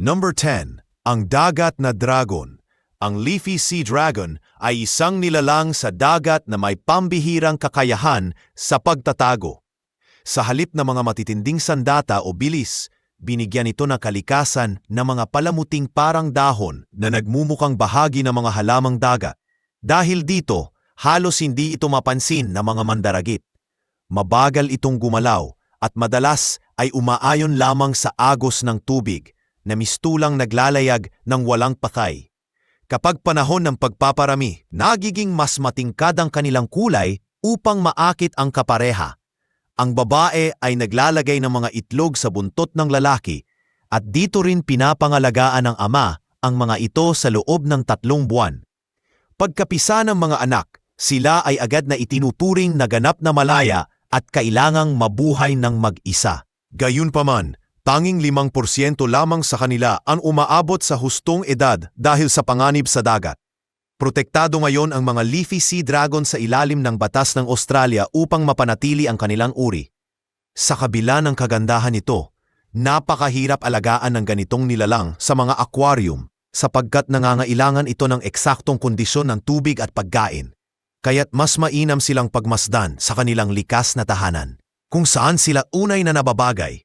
Number 10. Ang dagat na dragon. Ang leafy sea dragon ay isang nilalang sa dagat na may pambihirang kakayahan sa pagtatago. Sa halip na mga matitinding sandata o bilis, binigyan ito ng kalikasan na mga palamuting parang dahon na nagmumukhang bahagi ng mga halamang dagat. Dahil dito, halos hindi ito mapansin ng mga mandaragit. Mabagal itong gumalaw at madalas ay umaayon lamang sa agos ng tubig na mistulang naglalayag ng walang patay. Kapag panahon ng pagpaparami, nagiging mas matingkad ang kanilang kulay upang maakit ang kapareha. Ang babae ay naglalagay ng mga itlog sa buntot ng lalaki at dito rin pinapangalagaan ng ama ang mga ito sa loob ng tatlong buwan. Pagkapisa ng mga anak, sila ay agad na itinuturing na ganap na malaya at kailangang mabuhay ng mag-isa. Gayunpaman, tanging 5% lamang sa kanila ang umaabot sa hustong edad dahil sa panganib sa dagat. Protektado ngayon ang mga leafy sea dragon sa ilalim ng batas ng Australia upang mapanatili ang kanilang uri. Sa kabila ng kagandahan nito, napakahirap alagaan ng ganitong nilalang sa mga aquarium sapagkat nangangailangan ito ng eksaktong kondisyon ng tubig at pagkain. Kaya't mas mainam silang pagmasdan sa kanilang likas na tahanan, kung saan sila unay na nababagay.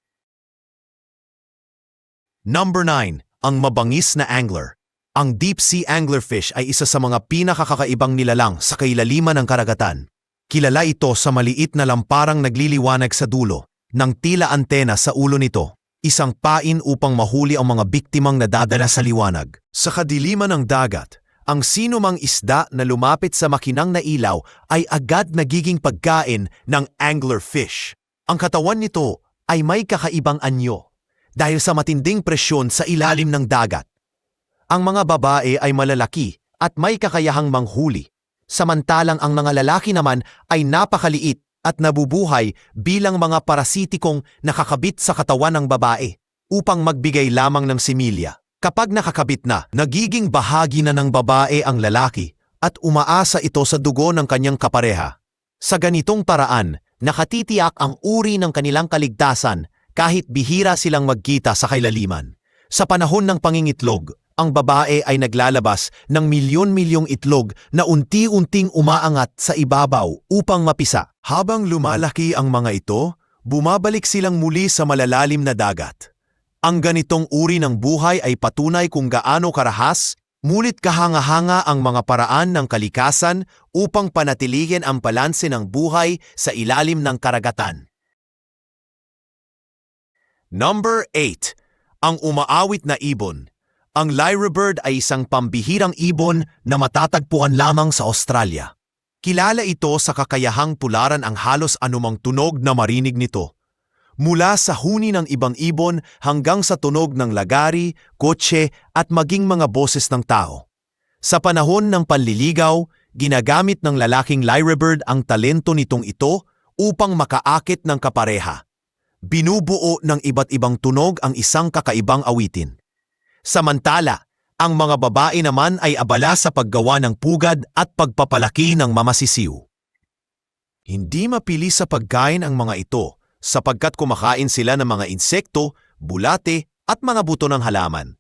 Number 9. Ang mabangis na angler. Ang deep sea anglerfish ay isa sa mga pinakakakaibang nilalang sa kailaliman ng karagatan. Kilala ito sa maliit na lamparang nagliliwanag sa dulo, ng tila antena sa ulo nito, isang pain upang mahuli ang mga biktimang nadadala sa liwanag. Sa kadiliman ng dagat, ang sino mang isda na lumapit sa makinang na ilaw ay agad nagiging pagkain ng anglerfish. Ang katawan nito ay may kakaibang anyo dahil sa matinding presyon sa ilalim ng dagat. Ang mga babae ay malalaki at may kakayahang manghuli, samantalang ang mga lalaki naman ay napakaliit at nabubuhay bilang mga parasitikong nakakabit sa katawan ng babae upang magbigay lamang ng similya. Kapag nakakabit na, nagiging bahagi na ng babae ang lalaki at umaasa ito sa dugo ng kanyang kapareha. Sa ganitong paraan, nakatitiyak ang uri ng kanilang kaligtasan kahit bihira silang magkita sa kailaliman. Sa panahon ng pangingitlog, ang babae ay naglalabas ng milyon-milyong itlog na unti-unting umaangat sa ibabaw upang mapisa. Habang lumalaki ang mga ito, bumabalik silang muli sa malalalim na dagat. Ang ganitong uri ng buhay ay patunay kung gaano karahas, mulit kahanga-hanga ang mga paraan ng kalikasan upang panatilihin ang balanse ng buhay sa ilalim ng karagatan. Number 8. Ang umaawit na ibon. Ang lyra bird ay isang pambihirang ibon na matatagpuan lamang sa Australia. Kilala ito sa kakayahang pularan ang halos anumang tunog na marinig nito. Mula sa huni ng ibang ibon hanggang sa tunog ng lagari, kotse at maging mga boses ng tao. Sa panahon ng panliligaw, ginagamit ng lalaking lyra bird ang talento nitong ito upang makaakit ng kapareha. Binubuo ng iba't ibang tunog ang isang kakaibang awitin. Samantala, ang mga babae naman ay abala sa paggawa ng pugad at pagpapalaki ng mamasisiw. Hindi mapili sa pagkain ang mga ito sapagkat kumakain sila ng mga insekto, bulate at mga buto ng halaman.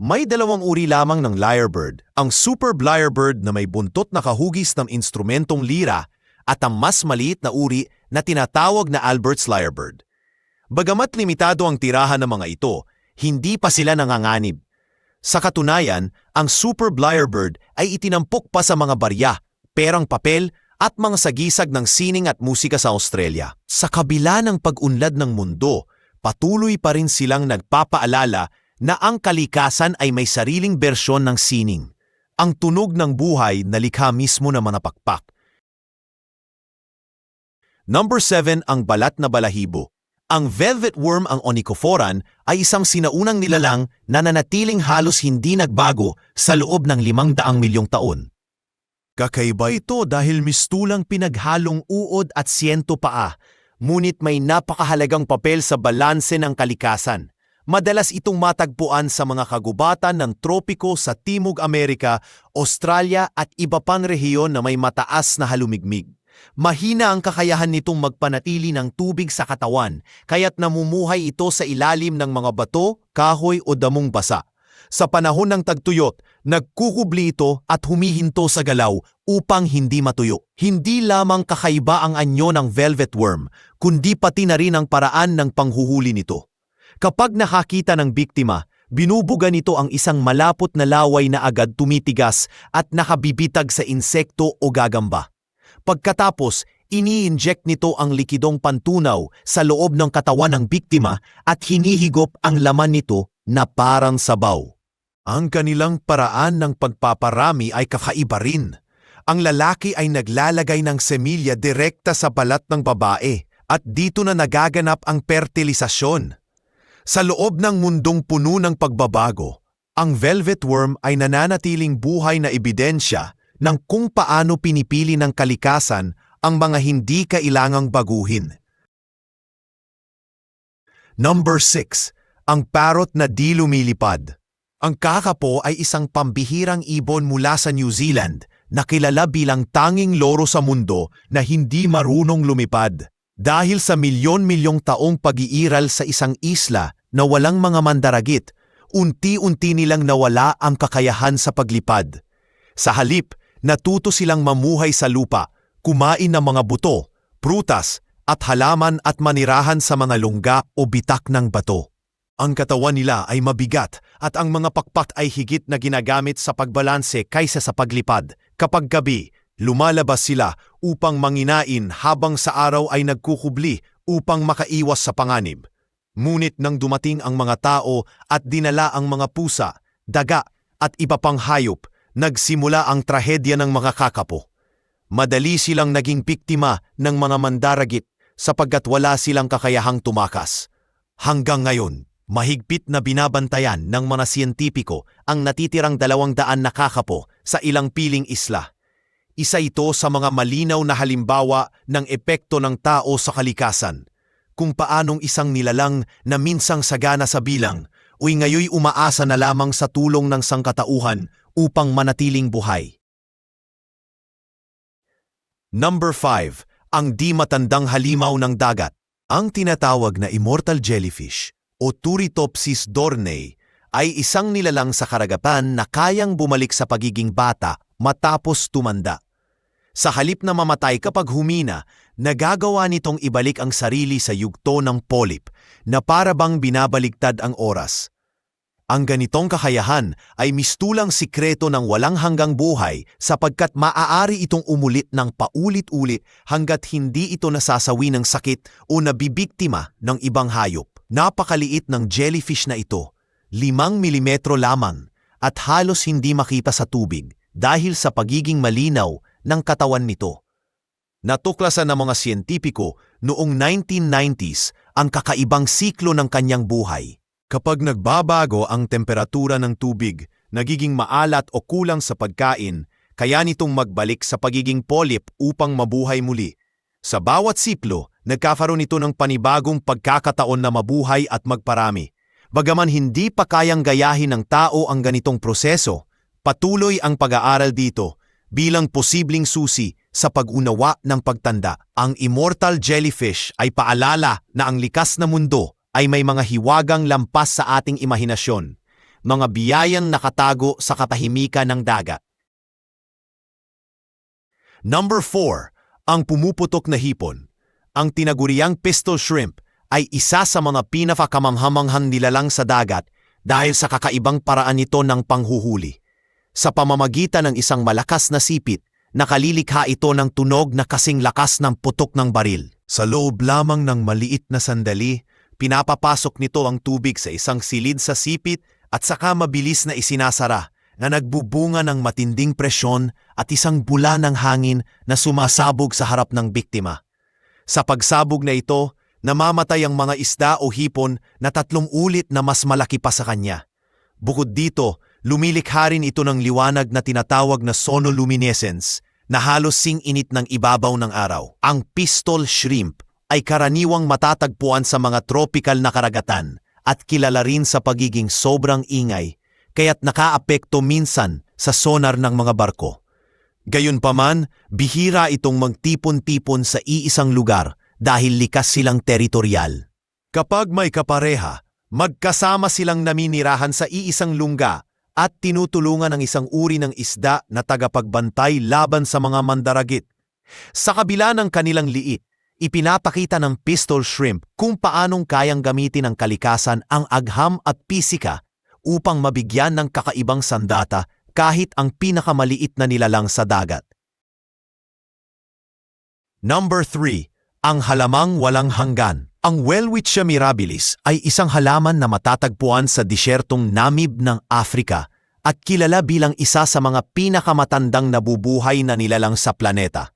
May dalawang uri lamang ng lyrebird, ang super lyrebird na may buntot na kahugis ng instrumentong lira at ang mas maliit na uri na tinatawag na Albert's lyrebird. Bagamat limitado ang tirahan ng mga ito, hindi pa sila nanganganib. Sa katunayan, ang Super Blyerbird ay itinampok pa sa mga barya, perang papel at mga sagisag ng sining at musika sa Australia. Sa kabila ng pag-unlad ng mundo, patuloy pa rin silang nagpapaalala na ang kalikasan ay may sariling bersyon ng sining. Ang tunog ng buhay na likha mismo ng mga pakpak. Number 7 ang balat na balahibo. Ang velvet worm ang onychophoran ay isang sinaunang nilalang na nanatiling halos hindi nagbago sa loob ng limang daang milyong taon. Kakaiba ito dahil mistulang pinaghalong uod at siento paa, ngunit may napakahalagang papel sa balanse ng kalikasan. Madalas itong matagpuan sa mga kagubatan ng tropiko sa Timog Amerika, Australia at iba pang rehiyon na may mataas na halumigmig. Mahina ang kakayahan nitong magpanatili ng tubig sa katawan, kaya't namumuhay ito sa ilalim ng mga bato, kahoy o damong basa. Sa panahon ng tagtuyot, nagkukubli ito at humihinto sa galaw upang hindi matuyo. Hindi lamang kakaiba ang anyo ng velvet worm, kundi pati na rin ang paraan ng panghuhuli nito. Kapag nakakita ng biktima, binubuga nito ang isang malapot na laway na agad tumitigas at nakabibitag sa insekto o gagamba. Pagkatapos, ini-inject nito ang likidong pantunaw sa loob ng katawan ng biktima at hinihigop ang laman nito na parang sabaw. Ang kanilang paraan ng pagpaparami ay kakaiba rin. Ang lalaki ay naglalagay ng semilya direkta sa balat ng babae at dito na nagaganap ang fertilisasyon. Sa loob ng mundong puno ng pagbabago, ang velvet worm ay nananatiling buhay na ebidensya ng kung paano pinipili ng kalikasan ang mga hindi kailangang baguhin. Number 6. Ang parrot na di lumilipad. Ang kakapo ay isang pambihirang ibon mula sa New Zealand na kilala bilang tanging loro sa mundo na hindi marunong lumipad. Dahil sa milyon-milyong taong pag-iiral sa isang isla na walang mga mandaragit, unti-unti nilang nawala ang kakayahan sa paglipad. Sa halip, natuto silang mamuhay sa lupa, kumain ng mga buto, prutas, at halaman at manirahan sa mga lungga o bitak ng bato. Ang katawan nila ay mabigat at ang mga pakpak ay higit na ginagamit sa pagbalanse kaysa sa paglipad. Kapag gabi, lumalabas sila upang manginain habang sa araw ay nagkukubli upang makaiwas sa panganib. Ngunit nang dumating ang mga tao at dinala ang mga pusa, daga at iba pang hayop, nagsimula ang trahedya ng mga kakapo. Madali silang naging biktima ng mga mandaragit sapagkat wala silang kakayahang tumakas. Hanggang ngayon, mahigpit na binabantayan ng mga siyentipiko ang natitirang dalawang daan na kakapo sa ilang piling isla. Isa ito sa mga malinaw na halimbawa ng epekto ng tao sa kalikasan, kung paanong isang nilalang na minsang sagana sa bilang, uy ngayoy umaasa na lamang sa tulong ng sangkatauhan upang manatiling buhay. Number 5. Ang di matandang halimaw ng dagat. Ang tinatawag na immortal jellyfish o Turritopsis dornei ay isang nilalang sa karagatan na kayang bumalik sa pagiging bata matapos tumanda. Sa halip na mamatay kapag humina, nagagawa nitong ibalik ang sarili sa yugto ng polip na para bang binabaligtad ang oras. Ang ganitong kakayahan ay mistulang sikreto ng walang hanggang buhay sapagkat maaari itong umulit ng paulit-ulit hanggat hindi ito nasasawi ng sakit o nabibiktima ng ibang hayop. Napakaliit ng jellyfish na ito, limang milimetro lamang at halos hindi makita sa tubig dahil sa pagiging malinaw ng katawan nito. Natuklasan ng mga siyentipiko noong 1990s ang kakaibang siklo ng kanyang buhay. Kapag nagbabago ang temperatura ng tubig, nagiging maalat o kulang sa pagkain, kaya nitong magbalik sa pagiging polip upang mabuhay muli. Sa bawat siklo, nagkakaroon ito ng panibagong pagkakataon na mabuhay at magparami. Bagaman hindi pa kayang gayahin ng tao ang ganitong proseso, patuloy ang pag-aaral dito bilang posibleng susi sa pag-unawa ng pagtanda. Ang immortal jellyfish ay paalala na ang likas na mundo ay may mga hiwagang lampas sa ating imahinasyon, mga biyayang nakatago sa katahimikan ng dagat. Number 4. Ang pumuputok na hipon. Ang tinaguriang pistol shrimp ay isa sa mga pinakakamanghamanghang nilalang sa dagat dahil sa kakaibang paraan nito ng panghuhuli. Sa pamamagitan ng isang malakas na sipit, nakalilikha ito ng tunog na kasing lakas ng putok ng baril. Sa loob lamang ng maliit na sandali, Pinapapasok nito ang tubig sa isang silid sa sipit at saka mabilis na isinasara na nagbubunga ng matinding presyon at isang bula ng hangin na sumasabog sa harap ng biktima. Sa pagsabog na ito, namamatay ang mga isda o hipon na tatlong ulit na mas malaki pa sa kanya. Bukod dito, lumilikha rin ito ng liwanag na tinatawag na sonoluminescence na halos sing-init ng ibabaw ng araw. Ang pistol shrimp ay karaniwang matatagpuan sa mga tropical na karagatan at kilala rin sa pagiging sobrang ingay kaya't nakaapekto minsan sa sonar ng mga barko. Gayunpaman, bihira itong magtipon-tipon sa iisang lugar dahil likas silang teritorial. Kapag may kapareha, Magkasama silang naminirahan sa iisang lungga at tinutulungan ang isang uri ng isda na tagapagbantay laban sa mga mandaragit. Sa kabila ng kanilang liit, ipinapakita ng pistol shrimp kung paanong kayang gamitin ng kalikasan ang agham at pisika upang mabigyan ng kakaibang sandata kahit ang pinakamaliit na nilalang sa dagat. Number 3. Ang halamang walang hanggan. Ang Welwitschia mirabilis ay isang halaman na matatagpuan sa disyertong Namib ng Afrika at kilala bilang isa sa mga pinakamatandang nabubuhay na nilalang sa planeta.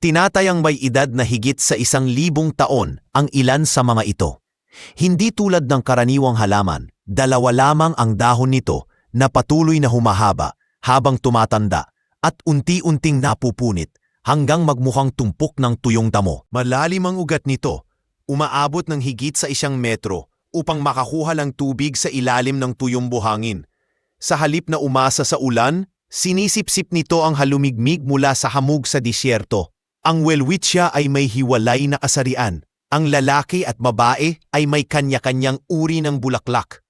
Tinatayang may edad na higit sa isang libong taon ang ilan sa mga ito. Hindi tulad ng karaniwang halaman, dalawa lamang ang dahon nito na patuloy na humahaba habang tumatanda at unti-unting napupunit hanggang magmukhang tumpok ng tuyong damo. Malalim ang ugat nito, umaabot ng higit sa isang metro upang makakuha ng tubig sa ilalim ng tuyong buhangin. Sa halip na umasa sa ulan, sinisipsip nito ang halumigmig mula sa hamog sa disyerto. Ang welwitschia ay may hiwalay na kasarian. Ang lalaki at babae ay may kanya-kanyang uri ng bulaklak.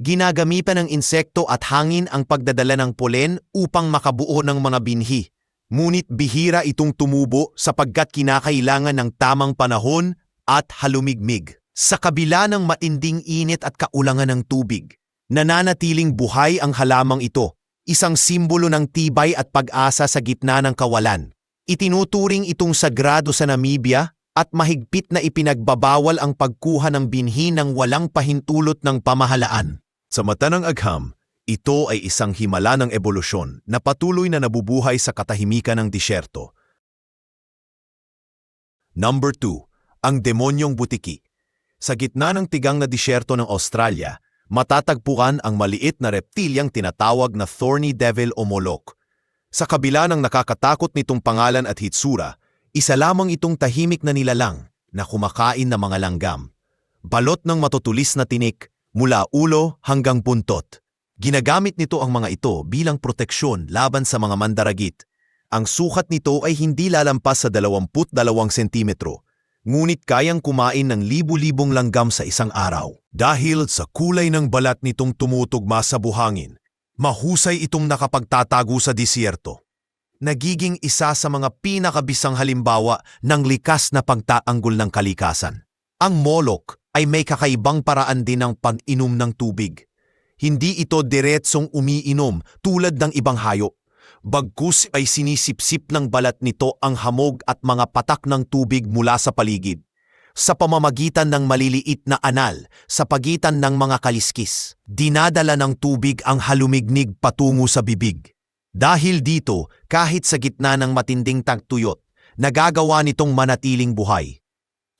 Ginagamitan ng insekto at hangin ang pagdadala ng polen upang makabuo ng mga binhi. Ngunit bihira itong tumubo sapagkat kinakailangan ng tamang panahon at halumigmig. Sa kabila ng matinding init at kaulangan ng tubig, nananatiling buhay ang halamang ito, isang simbolo ng tibay at pag-asa sa gitna ng kawalan. Itinuturing itong sagrado sa Namibia at mahigpit na ipinagbabawal ang pagkuha ng binhi ng walang pahintulot ng pamahalaan. Sa mata ng agham, ito ay isang himala ng ebolusyon na patuloy na nabubuhay sa katahimikan ng disyerto. Number 2. Ang demonyong butiki. Sa gitna ng tigang na disyerto ng Australia, matatagpuan ang maliit na reptilyang tinatawag na thorny devil o molok. Sa kabila ng nakakatakot nitong pangalan at hitsura, isa lamang itong tahimik na nilalang na kumakain ng mga langgam. Balot ng matutulis na tinik mula ulo hanggang puntot. Ginagamit nito ang mga ito bilang proteksyon laban sa mga mandaragit. Ang sukat nito ay hindi lalampas sa 22 sentimetro, ngunit kayang kumain ng libu-libong langgam sa isang araw. Dahil sa kulay ng balat nitong tumutugma sa buhangin, mahusay itong nakapagtatago sa disyerto. Nagiging isa sa mga pinakabisang halimbawa ng likas na pagtaanggol ng kalikasan. Ang molok ay may kakaibang paraan din ng pag-inom ng tubig. Hindi ito diretsong umiinom tulad ng ibang hayop. Bagkus ay sinisipsip ng balat nito ang hamog at mga patak ng tubig mula sa paligid. Sa pamamagitan ng maliliit na anal sa pagitan ng mga kaliskis, dinadala ng tubig ang halumignig patungo sa bibig. Dahil dito, kahit sa gitna ng matinding tagtuyot, nagagawa nitong manatiling buhay.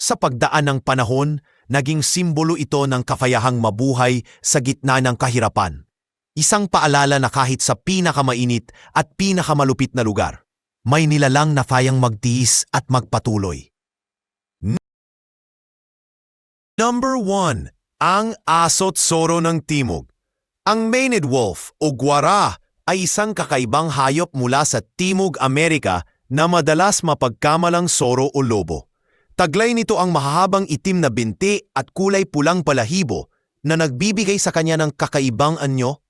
Sa pagdaan ng panahon, naging simbolo ito ng kafayahang mabuhay sa gitna ng kahirapan. Isang paalala na kahit sa pinakamainit at pinakamalupit na lugar, may nilalang na kayang magtiis at magpatuloy. Number 1. Ang asot soro ng timog. Ang maned wolf o guara ay isang kakaibang hayop mula sa Timog Amerika na madalas mapagkamalang soro o lobo. Taglay nito ang mahahabang itim na binti at kulay pulang palahibo na nagbibigay sa kanya ng kakaibang anyo.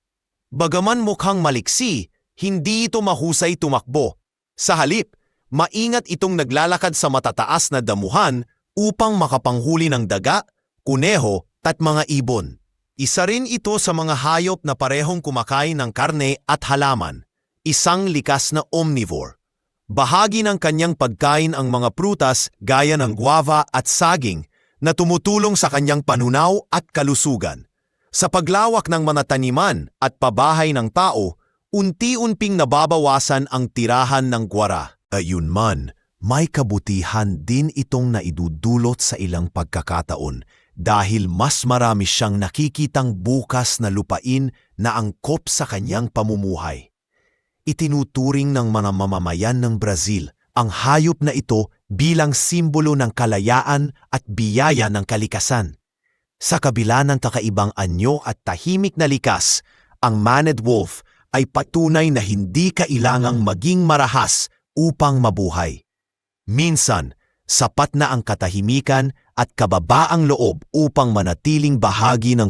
Bagaman mukhang maliksi, hindi ito mahusay tumakbo. Sa halip, maingat itong naglalakad sa matataas na damuhan upang makapanghuli ng daga, kuneho at mga ibon. Isa rin ito sa mga hayop na parehong kumakain ng karne at halaman, isang likas na omnivore. Bahagi ng kanyang pagkain ang mga prutas gaya ng guava at saging na tumutulong sa kanyang panunaw at kalusugan. Sa paglawak ng mga taniman at pabahay ng tao, unti-unting nababawasan ang tirahan ng gwara. Ayunman, may kabutihan din itong naidudulot sa ilang pagkakataon dahil mas marami siyang nakikitang bukas na lupain na angkop sa kanyang pamumuhay itinuturing ng mga mamamayan ng Brazil ang hayop na ito bilang simbolo ng kalayaan at biyaya ng kalikasan. Sa kabila ng kakaibang anyo at tahimik na likas, ang maned wolf ay patunay na hindi kailangang maging marahas upang mabuhay. Minsan, sapat na ang katahimikan at kababaang loob upang manatiling bahagi ng kagustuhan